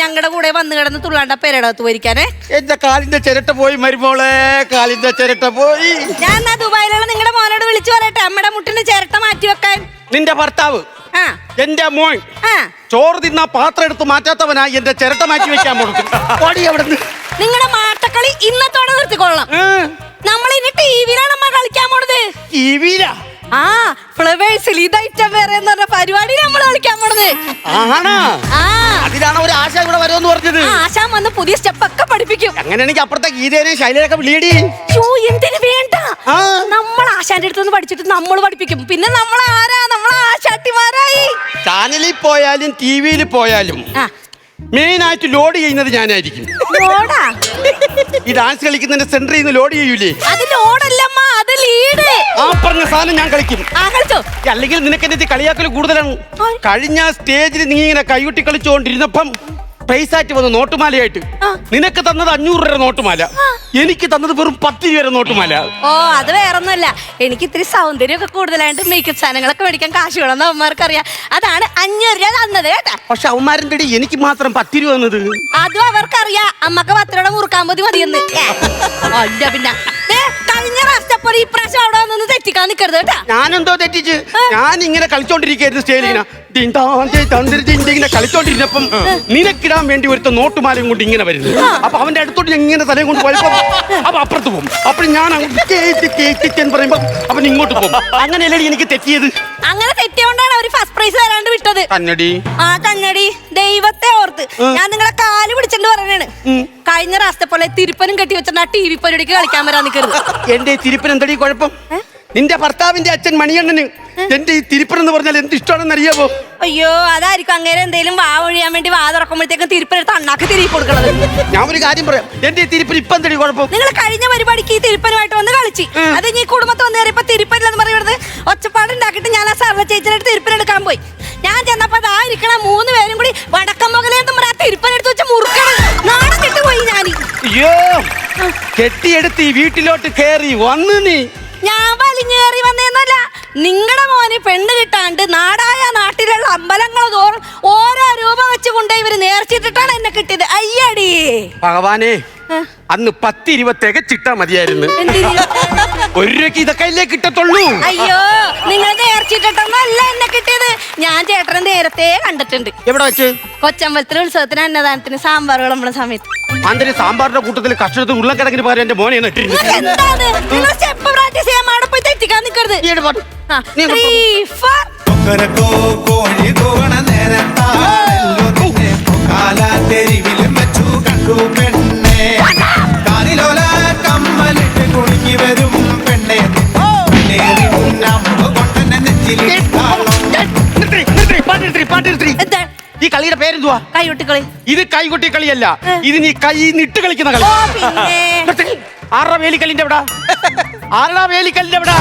ഞങ്ങളുടെ കൂടെ വന്നു കിടന്ന് തുള്ളാണ്ട പേരടകത്ത് പോയിരിക്കാനേ. എന്റെ കാലിന്റെ ചിരട്ട പോയി മരുമോളെ കാലിന്റെ ചിരട്ട പോയി. ഞാൻ എന്നാ ദുബായിലുള്ള നിങ്ങളുടെ മോനോട് വിളിച്ചു പറയട്ടെ? അമ്മയുടെ മുട്ടിന്റെ ചിരട്ട മാറ്റി വെക്കാൻ. നിന്റെ ഭർത്താവ് ആ. എന്റെ മോൻ ആ. ചോറ് തിന്ന പാത്രം എടുത്ത് മാറ്റാത്തവനാ എന്റെ ചിരട്ട മാറ്റി വെക്കാൻ കൊടുക്കും ഓടി അവിടുന്ന്. നിങ്ങളുടെ മാട്ടക്കളി ഇന്നത്തോടെ നിർത്തിക്കൊള്ളാം. നമ്മൾ ഇനി ടി വിയിലാണ് അമ്മ കളിക്കാൻ പോണത്. ടിവിയിലാ ആ ഫ്ലവേഴ്സിൽ ഇതൈറ്റം വേറെ എന്ന് പറഞ്ഞ പരിപാടി നമ്മൾ കളിക്കാൻ പോണത്. ആണോ ആ. അതിനാണ് ഒരു ആശ ഇവിടെ വരുമെന്ന് പറഞ്ഞത്. ആശാൻ വന്ന് പുതിയ സ്റ്റെപ്പ് ഒക്കെ പഠിപ്പിക്കും. അങ്ങനെയാണെങ്കിൽ അപ്പുറത്തെ ഗീതയെ ശൈലയൊക്കെ വിളിയടി ഷോ എന്തിനു വേണ്ട? നമ്മൾ ആശാന്റെ അടുത്ത് നിന്ന് പഠിച്ചിട്ട് നമ്മൾ പഠിപ്പിക്കും. പിന്നെ നമ്മൾ ആരാ നമ്മൾ ആശാട്ടിമാരായി. ചാനലിൽ പോയാലും ടി വിയിൽ പോയാലും ആയിട്ട് ലോഡ് ചെയ്യുന്നത് ഞാനായിരിക്കും. ലോഡാ? ഈ ഡാൻസ് കളിക്കുന്നതിന്റെ സെന്ററിൽ നിന്ന് ലോഡ് ചെയ്യൂലേ? അത് ലോഡല്ലമ്മ അത് ലീഡ്. ആ പറഞ്ഞ സാധനം ഞാൻ കളിക്കും. ആ കളിച്ചോ? അല്ലെങ്കിൽ നിനക്ക് എന്റെ കളിയാക്കൽ കൂടുതലാണ്. കഴിഞ്ഞ സ്റ്റേജിൽ നീ ഇങ്ങനെ കൈകൊട്ടി കളിച്ചുകൊണ്ടിരുന്നപ്പം പ്രൈസ് ആയിട്ട് വന്നു നോട്ടുമാലയായിട്ട്. നിനക്ക് തന്നത് അഞ്ഞൂറ് രൂപ നോട്ടുമാല. എനിക്ക് തന്നത് വെറും പത്ത് രൂപ നോട്ടുമാല. ഓ അത് വേറൊന്നുമല്ല. എനിക്ക് ഇത്തിരി സൗന്ദര്യമൊക്കെ കൂടുതലായിട്ട് മേക്കപ്പ് സാധനങ്ങളൊക്കെ മേടിക്കാൻ കാശ് വേണമെന്ന് അവന്മാർക്ക് അറിയാം അതാണ് അഞ്ഞൂറ് രൂപ തന്നത് കേട്ടാ. പക്ഷെ അവന്മാരന്റെ ഇടയിൽ എനിക്ക് മാത്രം പത്ത് രൂപ തന്നത്. അതും അവർക്കറിയാം. അമ്മയ്ക്ക് പത്ത് രൂപ മുറുക്കാൻ മതി മതിയെന്ന്. അല്ല പിന്നെ. കഴിഞ്ഞ അവിടെ വന്നൊന്ന് തെറ്റിക്കാൻ നിൽക്കരുത് കേട്ടാ. ഞാനെന്തോ തെറ്റിച്ച്? ഞാൻ ഇങ്ങനെ കളിച്ചോണ്ടിരിക്കുന്നു സ്റ്റേജിൽ ഇങ്ങനെ കളിച്ചോണ്ടിരുന്നപ്പം നിനക്കിടാൻ വേണ്ടി ഒരുത്ത നോട്ടുമാലയും കൊണ്ട് ഇങ്ങനെ വരുന്നു. അപ്പൊ അവന്റെ അടുത്തോട്ട് ഇങ്ങനെ തലയും കൊണ്ട് പോയപ്പോ അപ്പൊ അപ്പുറത്ത് പോകും. അപ്പൊ ഞാൻ എന്ന് പറയുമ്പോ അവൻ ഇങ്ങോട്ട് പോകും. അങ്ങനെയല്ലേ എനിക്ക് തെറ്റിയത്? അങ്ങനെ തെറ്റിയോണ്ടാണ് അവർ ഫസ്റ്റ് പ്രൈസ് തരാണ്ട് വിട്ടത്. കന്നടി. ആ കന്നടി. ദൈവത്തെ ഓർത്ത്. ഞാൻ നിങ്ങളെ കാൽ പിടിച്ചിട്ട് പറയണാണ് കഴിഞ്ഞ പോലെ തിരുപ്പനും കെട്ടി വെച്ചിട്ട് ആ ടി വി പരിപാടിക്ക് കളിക്കാൻ വരാൻ നിൽക്കരുത് എന്റെ തിരുപ്പൻ എന്തടി കുഴപ്പം? നിന്റെ ഭർത്താവിന്റെ അച്ഛൻ മണിയണ്ണന് എന്റെ ഈ തിരുപ്പൻ എന്ന് പറഞ്ഞാൽ എന്ത് ഇഷ്ടമാണെന്ന് അറിയാമോ അയ്യോ അതായിരിക്കും അങ്ങനെ എന്തെങ്കിലും വാ ഒഴിയാൻ വേണ്ടി വാ തുറക്കുമ്പോഴത്തേക്കും തിരുപ്പനെടുത്ത് അണ്ണാക്ക് തിരികെ കൊടുക്കണത്. ഞാൻ ഒരു കാര്യം പറയാം. എന്റെ ഈ തിരുപ്പൻ ഇപ്പം എന്തടി കുഴപ്പം? നിങ്ങൾ കഴിഞ്ഞ പരിപാടിക്ക് ഈ തിരുപ്പനുമായിട്ട് വന്ന് കളിച്ച്. അത് ഈ കുടുംബത്ത് വന്ന് കയറിയപ്പോ തിരുപ്പനില്ലെന്ന് പറയുന്നത് ഒച്ചപ്പാടുണ്ടാക്കിയിട്ട് ഞാൻ ആ സർവ ചേച്ചിയുടെ തിരുപ്പൻ എടുക്കാൻ പോയി. ഞാൻ ചെന്നപ്പോ അതാ ഇരിക്കണ മൂന്ന് പേരും കൂടി വടക്കം ആ തിരുപ്പൻ എടുത്ത് വെച്ച് മുറുക്കണം. പോയി ഞാൻ അയ്യോ കെട്ടിയെടുത്ത് ഈ വീട്ടിലോട്ട് കേറി വന്ന് നീ. ഞാൻ വലിഞ്ഞേറി വന്നേന്നല്ല. നിങ്ങളുടെ മോന് പെണ്ണ് കിട്ടാണ്ട് നാടായ നാട്ടിലുള്ള അമ്പലങ്ങൾ തോറും ഓരോ രൂപ വെച്ചുകൊണ്ട് ഇവർ നേർച്ചിട്ടിട്ടാണ് എന്നെ കിട്ടിയത്. അയ്യടി. ഭഗവാനെ അന്ന് പത്തിരുപത്തേക്ക് തികച്ചിട്ടാ മതിയായിരുന്നു? ഒരു ഇതൊക്കെ അല്ലേ കിട്ടത്തുള്ളൂ? അയ്യോ നിങ്ങൾ നേർച്ചിട്ടിട്ടൊന്നല്ല എന്നെ കിട്ടിയത്. ഞാൻ ചേട്ടനെ നേരത്തെ കണ്ടിട്ടുണ്ട്. എവിടെ വെച്ച്? കൊച്ചമ്പലത്തിൽ ഉത്സവത്തിന് അന്നദാനത്തിന് സാമ്പാർ നമ്മുടെ സമയത്ത്. അന്തരി സാമ്പാറിന്റെ കൂട്ടത്തിൽ കഷ്ടത്തിൽ ഉരുളക്കിടങ്ങിന് പകരം എന്റെ മോനെ നട്ടിരുന്നു നിങ്ങൾക്ക് സേം അവിടെ പോയി തെറ്റിക്കാൻ നിൽക്കരുത് four. കൊക്കരക്കോ കോഴി കൂവണ നേരത്താണല്ലോ നിന്നെ. കാലാത്തെരിവിലും വെച്ചു കണ്ടു പെണ്ണെ. കാലിലോല കമ്മലിട്ട് കുടുങ്ങി വരും പെണ്ണെ. ഈ കളിയുടെ പേരെന്തുവാ? കൈകൊട്ടിക്കളി ഇത് കൈകൊട്ടി കളിയല്ല. ഇത് നീ കൈ നിട്ട് കളിക്കുന്ന കളി. ആരുടെ വേലിക്കല്ലിന്റെ എവിടാ ആരുടെ വേലിക്കല്ലിന്റെ എവിടാ.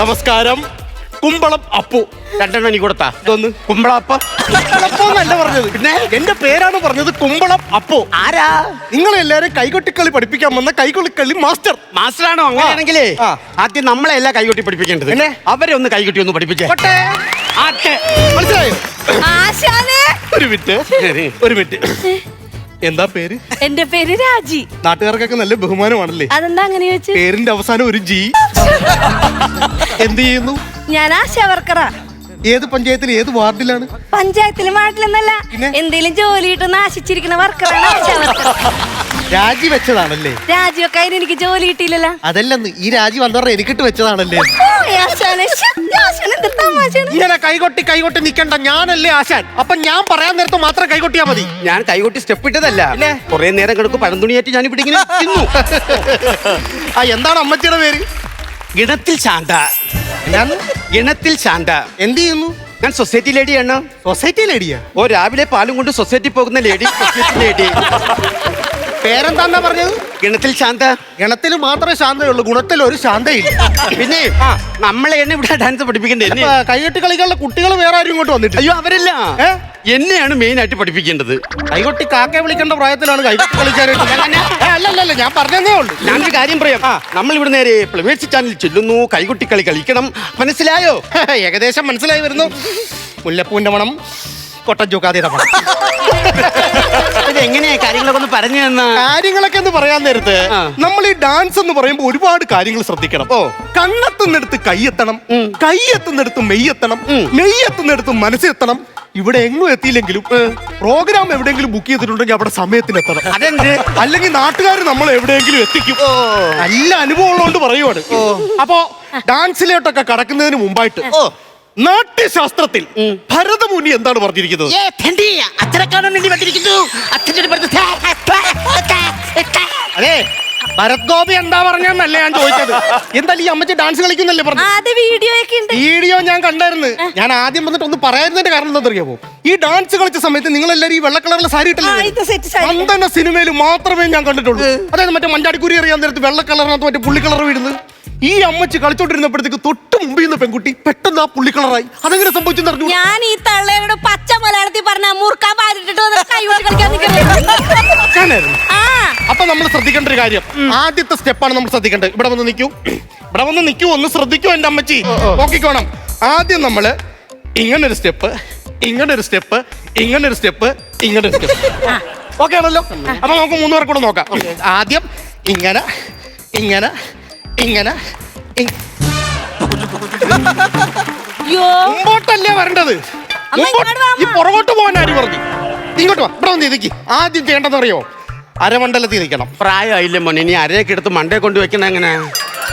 നമസ്കാരം കുമ്പളം അപ്പു. രണ്ടെണ്ണം എനിക്ക് കൊടുത്താ. ഇതൊന്ന്. കുമ്പളപ്പ കുമ്പളപ്പോന്നല്ല പറഞ്ഞത്. പിന്നെ? എന്റെ പേരാണ് പറഞ്ഞത് കുമ്പളം അപ്പു. ആരാ? നിങ്ങൾ എല്ലാരും കൈകൊട്ടിക്കളി പഠിപ്പിക്കാൻ വന്ന കൈകൊട്ടിക്കളി മാസ്റ്റർ. മാസ്റ്ററാണോ? അങ്ങനെയാണെങ്കിലേ. ആ. ആദ്യം നമ്മളെ എല്ലാം കൈകൊട്ടി പഠിപ്പിക്കേണ്ടത്. എന്നെ? അവരെ ഒന്ന് കൈകൊട്ടി ഒന്ന് പഠിപ്പിച്ചേ. കൊട്ടെ. ആട്ടെ. മനസ്സിലായോ? ആശാനെ. ഒരു മിനിറ്റ്. ഒരു മിനിറ്റ്. എന്താ പേര്? എന്റെ പേര് രാജി. നാട്ടുകാർക്കൊക്കെ നല്ല ബഹുമാനമാണല്ലേ? അതെന്താ അങ്ങനെ ചോദിച്ചു? പേരിന്റെ അവസാനം ഒരു ജി. എന്ത് ചെയ്യുന്നു? ഞാൻ ആശാ വർക്കറാ ഏത് പഞ്ചായത്തിൽ ഏത് വാർഡിലാണ്? പഞ്ചായത്തിലും വാർഡിലൊന്നല്ല. എന്തേലും എന്തെങ്കിലും ജോലി കിട്ടുന്ന ആശിച്ചിരിക്കുന്ന വർക്കറാണ് ആശാ വർക്കർ രാജി വെച്ചതാണല്ലേ രാജിയൊക്കെ അതിന് എനിക്ക് ജോലി കിട്ടിയില്ലല്ലോ. അതല്ലെന്ന് ഈ രാജി വന്നവരുടെ എനിക്കിട്ട് വെച്ചതാണല്ലേ. ഇങ്ങനെ കൈകൊട്ടി കൈകൊട്ടി നിക്കണ്ട ഞാനല്ലേ ആശാൻ. അപ്പൊ ഞാൻ പറയാൻ നേരത്ത് മാത്രം കൈകൊട്ടിയാ മതി. ഞാൻ കൈകൊട്ടി സ്റ്റെപ്പ് ഇട്ടതല്ല. പിന്നെ? കുറെ നേരം കിടക്കും പഴന്തുണിയായിട്ട് ഞാൻ ഇവിടെ ഇങ്ങനെ തിന്നു ആ എന്താണ് അമ്മച്ചിയുടെ പേര്? ഗണത്തിൽ ശാന്ത. ഞാൻ ഗണത്തിൽ ശാന്ത. എന്ത് ചെയ്യുന്നു? ഞാൻ സൊസൈറ്റി ലേഡിയാണ് സൊസൈറ്റി ലേഡിയാ? ഓ രാവിലെ പാലും കൊണ്ട് സൊസൈറ്റി പോകുന്ന ലേഡി സൊസൈറ്റി ലേഡി. പേരെന്താന്നാ പറഞ്ഞത്? ഗണത്തിൽ ശാന്ത. ഗണത്തിൽ മാത്രമേ ശാന്തയുള്ളൂ ഗുണത്തിൽ ഒരു ശാന്തയില്ല. പിന്നെ നമ്മളെ എന്നെ ഇവിടെ ഡാൻസ് പഠിപ്പിക്കണ്ടേ? എന്നെ അപ്പൊ കൈകെട്ട് കളികളുടെ കുട്ടികൾ വേറെ ആരും ഇങ്ങോട്ട് വന്നിട്ട് അയ്യോ അവരല്ല. ഏ? എന്നെയാണ് മെയിൻ ആയിട്ട് പഠിപ്പിക്കേണ്ടത്. കൈകൊട്ടി കാക്ക വിളിക്കേണ്ട പ്രായത്തിലാണ് കൈകൊട്ടി കളിക്കാനായിട്ട് ഏ, അല്ല അല്ല അല്ല ഞാൻ പറഞ്ഞതേ ഉള്ളൂ. ഞാൻ ഒരു കാര്യം പറയാം. നമ്മൾ ഇവിടെ നേരെ പ്ലവേഴ്സ് ചാനലിൽ ചെല്ലുന്നു. കൈകൊട്ടി കളി കളിക്കണം. മനസ്സിലായോ? ഏകദേശം മനസ്സിലായി വരുന്നു. മുല്ലപ്പൂവിന്റെ മണം. കൊട്ടൻ ചൂക്കാതെ ഇത് എങ്ങനെയാ കാര്യങ്ങളൊക്കെ ഒന്ന് പറഞ്ഞു തന്നാ? കാര്യങ്ങളൊക്കെ എന്ന് പറയാൻ നേരത്ത്. നമ്മൾ ഈ ഡാൻസ് എന്ന് പറയുമ്പോൾ ഒരുപാട് കാര്യങ്ങൾ ശ്രദ്ധിക്കണം. ഓ. കണ്ണെത്തുന്നിടത്ത് കൈയെത്തണം കൈയെത്തുന്നിടത്ത് മെയ്യെത്തണം മെയ്യെത്തുന്നിടത്ത് മനസ്സെത്തണം. ഇവിടെ എങ്ങും എത്തിയില്ലെങ്കിലും പ്രോഗ്രാം എവിടെയെങ്കിലും ബുക്ക് ചെയ്തിട്ടുണ്ടെങ്കിൽ അവിടെ സമയത്തിന് എത്തണം അതെന്ത്? അല്ലെങ്കിൽ നാട്ടുകാർ നമ്മൾ എവിടെയെങ്കിലും എത്തിക്കും. നല്ല അനുഭവം ഉള്ളതുകൊണ്ട് പറയുവാണ് അപ്പോ ഡാൻസിലോട്ടൊക്കെ കടക്കുന്നതിന് മുമ്പായിട്ട് നാട്യശാസ്ത്രത്തിൽ ഭരതമുനി എന്താണ് പറഞ്ഞിരിക്കുന്നത്? അതെ ഭരത് ഗോപി എന്താ പറഞ്ഞെന്നല്ല ഞാൻ ചോദിച്ചത്? എന്തായാലും ഈ അമ്മച്ചി ഡാൻസ് കളിക്കുന്നല്ലേ പറഞ്ഞു? വീഡിയോ വീഡിയോ ഞാൻ കണ്ടായിരുന്നു. ഞാൻ ആദ്യം വന്നിട്ട് ഒന്ന് പറയാതിന്റെ കാരണം എന്താ അറിയാമോ ഈ ഡാൻസ് കളിച്ച സമയത്ത് നിങ്ങൾ എല്ലാവരും ഈ വെള്ള കളറിലെ സാരി. വന്ദന സിനിമയിൽ മാത്രമേ ഞാൻ കണ്ടിട്ടുള്ളൂ. അതായത് മറ്റേ മഞ്ചാടിക്കുരി അറിയാൻ നേരത്ത് വെള്ള കളറിനകത്ത് മറ്റേ പുള്ളി കളർ വീടുന്നത് ഈ അമ്മച്ചി കളിച്ചോണ്ടിരുന്നപ്പോഴത്തേക്ക് തൊട്ട് മുമ്പിൽ നിന്ന് പെൺകുട്ടി പെട്ടെന്ന് ആ പുള്ളി കളറായി അതെങ്ങനെ സംഭവിച്ചെന്ന് അറിഞ്ഞു ഞാൻ ഈ തള്ളയോട് പച്ച മലയാളത്തിൽ പറഞ്ഞ മുറുക്കാൻ പാരിട്ടിട്ട് വന്ന് കളിക്കാൻ നിൽക്കുന്നത്. ആ. അപ്പൊ നമ്മൾ ശ്രദ്ധിക്കേണ്ട ഒരു കാര്യം. ആദ്യത്തെ സ്റ്റെപ്പാണ് നമ്മൾ ശ്രദ്ധിക്കേണ്ടത്. ഇവിടെ വന്ന് നിൽക്കൂ. ഇവിടെ വന്ന് നിൽക്കൂ. ഒന്ന് ശ്രദ്ധിക്കൂ എന്റെ അമ്മച്ചി. നോക്കിക്കോണം. ആദ്യം നമ്മൾ ഇങ്ങനെ ഒരു സ്റ്റെപ്പ് ഇങ്ങനെ ഒരു സ്റ്റെപ്പ് ഇങ്ങനെ ഒരു സ്റ്റെപ്പ് ഇങ്ങനെ ഒരു സ്റ്റെപ്പ് ഓക്കെ ആണല്ലോ? അപ്പൊ നമുക്ക് മൂന്ന് പേർക്കൂടെ നോക്കാം. ആദ്യം ഇങ്ങനെ ഇങ്ങനെ ഇങ്ങനെ. അയ്യോ മുമ്പോട്ടല്ലേ വരേണ്ടത്? അമ്മ മുമ്പോട്ട് ഇങ്ങോട്ട് വാ, ഈ അമ്മ. പുറകോട്ട് പോകാൻ ആര് പറഞ്ഞു? ഇങ്ങോട്ട് വാ ഇവിടെ വന്ന് ഇരിക്ക്. ആദ്യം ചെയ്യേണ്ടതറിയോ അറിയോ? അരമണ്ഡലത്തിൽ നിൽക്കണം പ്രായമായില്ലേ മോനെ? ഇനി അരയൊക്കെ എടുത്ത് മണ്ടേ കൊണ്ട് വെക്കണ എങ്ങനെ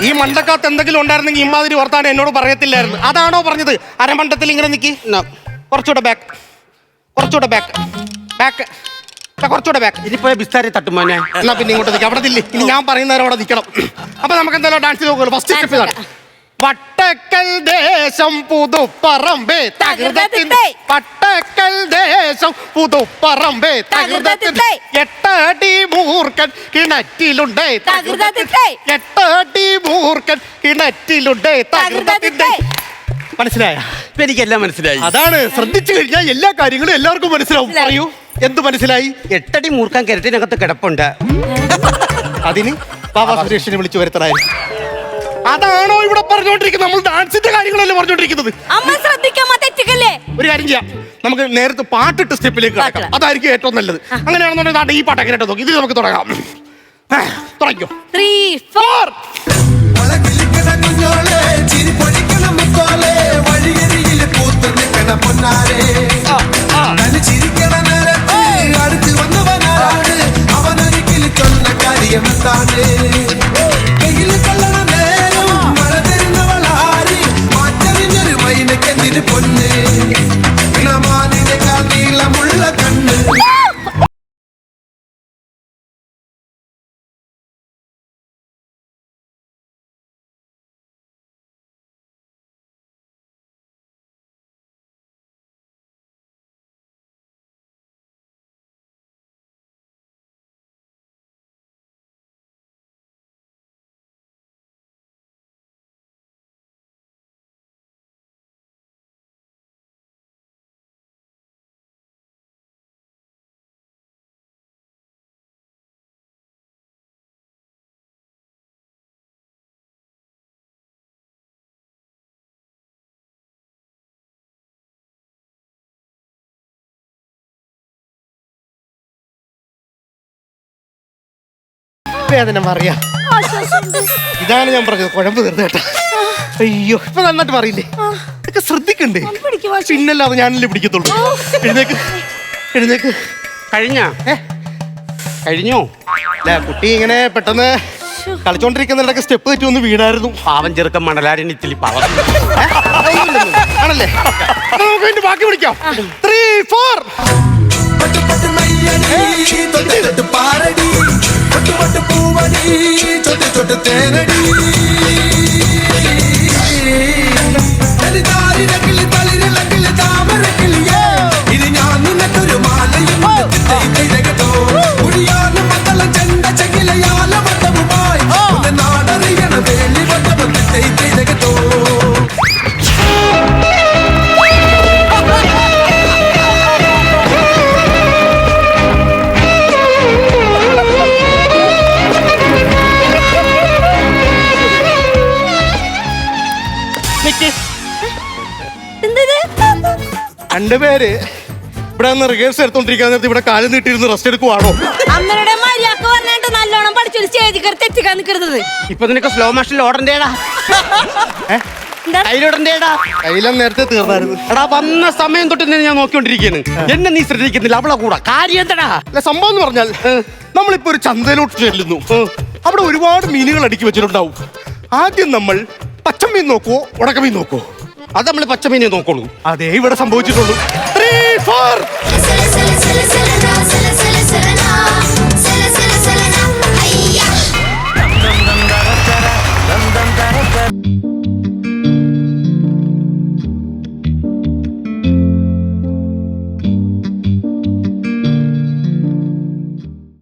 ഈ മണ്ടക്കകത്ത് എന്തെങ്കിലും ഉണ്ടായിരുന്നെങ്കിൽ ഇമാതിരി വർത്താനം എന്നോട് പറയത്തില്ലായിരുന്നു. അതാണോ പറഞ്ഞത്? അരമണ്ടത്തിൽ ഇങ്ങനെ നിൽക്കി കുറച്ചുകൂടെ ബാക്ക് കുറച്ചുകൂടെ ബാക്ക് ബാക്ക് കുറച്ചുകൂടെ ബാക്ക് ഇനിയിപ്പോ ബിസ്താരി തട്ടുമോനെ എന്നാ പിന്നെ ഇങ്ങോട്ട് നിൽക്കാം അവിടെ നില്ലേ. ഇനി ഞാൻ പറയുന്നവരെ അവിടെ നിൽക്കണം അപ്പൊ നമുക്ക് എന്തായാലും ഡാൻസ് നോക്കുമല്ലോ. ഫസ്റ്റ് സ്റ്റെപ്പ് ഇതാണ്. വട്ടക്കൽ ദേശം പുതുപ്പറമ്പേ തകൃതത്തിന്റെ. വട്ടക്കൽ ദേശം പുതുപ്പറമ്പേ തകൃതത്തിന്റെ. എട്ടടി മൂർക്കൻ കിണറ്റിലുണ്ടേ എട്ടടി മൂർക്കൻ കിണറ്റിലുണ്ടേ തകൃതത്തിന്റെ. മനസ്സിലായ? എനിക്കെല്ലാം മനസ്സിലായി. അതാണ്. ശ്രദ്ധിച്ചു കഴിഞ്ഞാൽ എല്ലാ കാര്യങ്ങളും എല്ലാവർക്കും മനസ്സിലാവും. പറയൂ. എന്ത് മനസ്സിലായി? എട്ടടി മൂർക്കാൻ കിരട്ടിനകത്ത് കിടപ്പുണ്ട്. അതിന് ബാബാ സുരേഷിനെ വിളിച്ചു വരുത്തണായിരുന്നു അതാണോ ഇവിടെ പറഞ്ഞുകൊണ്ടിരിക്കുന്നത്? നമ്മൾ ഡാൻസിന്റെ കാര്യങ്ങളല്ലേ പറഞ്ഞുകൊണ്ടിരിക്കുന്നത്? അമ്മ ശ്രദ്ധിക്കാൻ തെറ്റിക്കല്ലേ? ഒരു കാര്യം ചെയ്യാം. നമുക്ക് നേരത്തെ പാട്ടിട്ട് സ്റ്റെപ്പിലേക്ക് കിടക്കാം. അതായിരിക്കും ഏറ്റവും നല്ലത്. അങ്ങനെയാണെന്നുണ്ടെങ്കിൽ ഈ പാട്ട് കേട്ടോ നോക്കി? ഇത് നമുക്ക് തുടങ്ങാം. തുടങ്ങിയോ തുടങ്ങിക്കോ. ത്രീ ഫോർ ചിരി പൊടിക്കണം വഴിയരികിൽ പൂത്ത് നിൽക്കണ മാറ്ററിഞ്ഞൊരു മൈനക്കെന്തിന് പൊന്ന്? വേദന മാറിയ ഇതാണ് ഞാൻ പറഞ്ഞത് കുഴമ്പ് തീർന്നു കേട്ടോ. അയ്യോ ഇപ്പൊ നന്നായിട്ട് പറയില്ലേ ഇതൊക്കെ ശ്രദ്ധിക്കണ്ടേ. പിന്നല്ലാതെ ഞാനല്ലേ പിടിക്കത്തുള്ളൂ. എഴുന്നേക്ക് എഴുന്നേക്ക്. കഴിഞ്ഞ? കഴിഞ്ഞോ? അല്ല കുട്ടി ഇങ്ങനെ പെട്ടെന്ന് കളിച്ചോണ്ടിരിക്കുന്നതിലൊക്കെ സ്റ്റെപ്പ് തെറ്റി ഒന്ന് വീടായിരുന്നു പാവം ചെറുക്കൻ മണലാടിന് ഇത്തിരി പാവം. ആണല്ലേ? നമുക്ക് അതിന്റെ ബാക്കി പിടിക്കാം. ത്രീ ഫോർ പാരടി പട്ട് പട്ട് പൂവടി ചൊട്ട് രണ്ടുപേര് ഇവിടെ നിന്ന് റിഹേഴ്സൽ എടുത്തോണ്ടിരിക്കാൻ നേരത്തെ ഇവിടെ കാലം നീട്ടിയിരുന്ന് റെസ്റ്റ് എടുക്കുവാണോ? അമ്മയുടെ മര്യാദ പറഞ്ഞിട്ട് നല്ലോണം പഠിച്ചൊരു സ്റ്റേജിൽ കയറി തെറ്റിക്കാൻ നിൽക്കരുത് ഇപ്പൊ നിനക്ക് സ്ലോ മോഷനിൽ ഓടണ്ടേടാ. കയ്യിലോടണ്ടേടാ കയ്യിലും നേരത്തെ തീർന്നായിരുന്നു. എടാ വന്ന സമയം തൊട്ട് നിന്നെ ഞാൻ നോക്കിക്കൊണ്ടിരിക്കുകയാണ് എന്നെ നീ ശ്രദ്ധിക്കുന്നില്ല അവളെ കൂടാ. കാര്യം എന്തടാ? അല്ല സംഭവം എന്ന് പറഞ്ഞാൽ നമ്മളിപ്പോ ഒരു ചന്തയിലോട്ട് ചെല്ലുന്നു. അവിടെ ഒരുപാട് മീനുകൾ അടുക്കി വെച്ചിട്ടുണ്ടാവും. ആദ്യം നമ്മൾ പച്ചമീൻ നോക്കുവോ ഉടക്കമീൻ നോക്കുവോ? അത് നമ്മൾ പച്ചമീനെ നോക്കുള്ളൂ. അതേ ഇവിടെ സംഭവിച്ചിട്ടുള്ളൂ. Three four